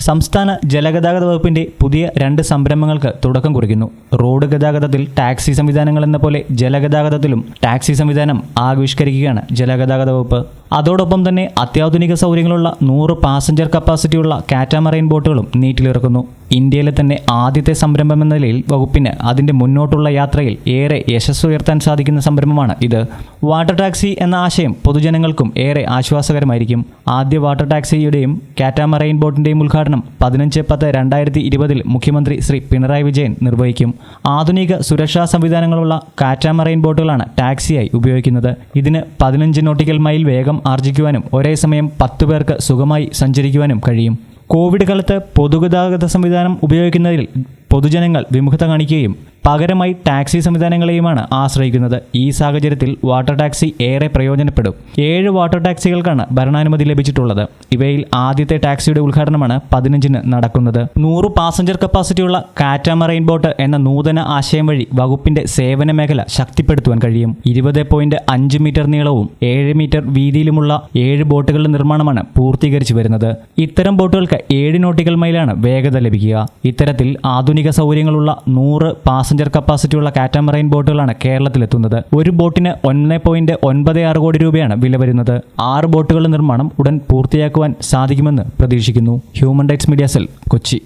സംസ്ഥാന ജലഗതാഗത വകുപ്പിന്റെ പുതിയ രണ്ട് സംരംഭങ്ങൾക്ക് തുടക്കം കുറിക്കുന്നു. റോഡ് ഗതാഗതത്തിൽ ടാക്സി സംവിധാനങ്ങൾ എന്ന പോലെ ജലഗതാഗതത്തിലും ടാക്സി സംവിധാനം ആവിഷ്കരിക്കുകയാണ് ജലഗതാഗത വകുപ്പ്. അതോടൊപ്പം തന്നെ അത്യാധുനിക സൗകര്യങ്ങളുള്ള നൂറ് പാസഞ്ചർ കപ്പാസിറ്റിയുള്ള കാറ്റാമറൈൻ ബോട്ടുകളും നീറ്റിലിറക്കുന്നു ഇന്ത്യയിലെ തന്നെ ആദ്യത്തെ സംരംഭം എന്ന നിലയിൽ വകുപ്പിന് അതിന്റെ മുന്നോട്ടുള്ള യാത്രയിൽ ഏറെ യശസ് ഉയർത്താൻ സാധിക്കുന്ന സംരംഭമാണ് ഇത്. വാട്ടർ ടാക്സി എന്ന ആശയം പൊതുജനങ്ങൾക്കും ഏറെ ആശ്വാസകരമായിരിക്കും. ആദ്യ വാട്ടർ ടാക്സിയുടെയും കാറ്റാമറൈൻ ബോട്ടിന്റെയും ഉദ്ഘാടനം പതിനഞ്ച് പത്ത് രണ്ടായിരത്തി ഇരുപതിൽ മുഖ്യമന്ത്രി ശ്രീ പിണറായി വിജയൻ നിർവഹിക്കും. ആധുനിക സുരക്ഷാ സംവിധാനങ്ങളുള്ള കാറ്റാമറൈൻ ബോട്ടുകളാണ് ടാക്സിയായി ഉപയോഗിക്കുന്നത്. ഇതിന് പതിനഞ്ച് നോട്ടിക്കൽ മൈൽ വേഗം ആർജിക്കുവാനും ഒരേ സമയം പത്തു പേർക്ക് സുഖമായി സഞ്ചരിക്കുവാനും കഴിയും. കോവിഡ് കാലത്ത് പൊതുഗതാഗത സംവിധാനം ഉപയോഗിക്കുന്നതിൽ പൊതുജനങ്ങൾ വിമുഖത കാണിക്കുകയും പകരമായി ടാക്സി സംവിധാനങ്ങളെയുമാണ് ആശ്രയിക്കുന്നത്. ഈ സാഹചര്യത്തിൽ വാട്ടർ ടാക്സി ഏറെ പ്രയോജനപ്പെടും. ഏഴ് വാട്ടർ ടാക്സികൾക്കാണ് ഭരണാനുമതി ലഭിച്ചിട്ടുള്ളത്. ഇവയിൽ ആദ്യത്തെ ടാക്സിയുടെ ഉദ്ഘാടനമാണ് പതിനഞ്ചിന് നടക്കുന്നത്. നൂറ് പാസഞ്ചർ കപ്പാസിറ്റിയുള്ള കാറ്റാമറൈൻ ബോട്ട് എന്ന നൂതന ആശയം വഴി വകുപ്പിന്റെ സേവന മേഖല ശക്തിപ്പെടുത്തുവാൻ കഴിയും. ഇരുപത് പോയിന്റ് അഞ്ച് മീറ്റർ നീളവും ഏഴ് മീറ്റർ വീതിയിലുമുള്ള ഏഴ് ബോട്ടുകളുടെ നിർമ്മാണമാണ് പൂർത്തീകരിച്ചു വരുന്നത്. ഇത്തരം ബോട്ടുകൾക്ക് ഏഴ് നോട്ടിക്കൽ മൈലാണ് വേഗത ലഭിക്കുക. ഇത്തരത്തിൽ ആധുനിക സൗകര്യങ്ങളുള്ള നൂറ് പാസഞ്ചർ കപ്പാസിറ്റിയുള്ള കാറ്റാമറൈൻ ബോട്ടുകളാണ് കേരളത്തിലെത്തുന്നത്. ഒരു ബോട്ടിന് ഒന്ന് പോയിന്റ് ഒൻപത് ആറ് കോടി രൂപയാണ് വില വരുന്നത്. ആറ് ബോട്ടുകളുടെ നിർമ്മാണം ഉടൻ പൂർത്തിയാക്കുവാൻ സാധിക്കുമെന്ന് പ്രതീക്ഷിക്കുന്നു. Human rights media cell Kochi.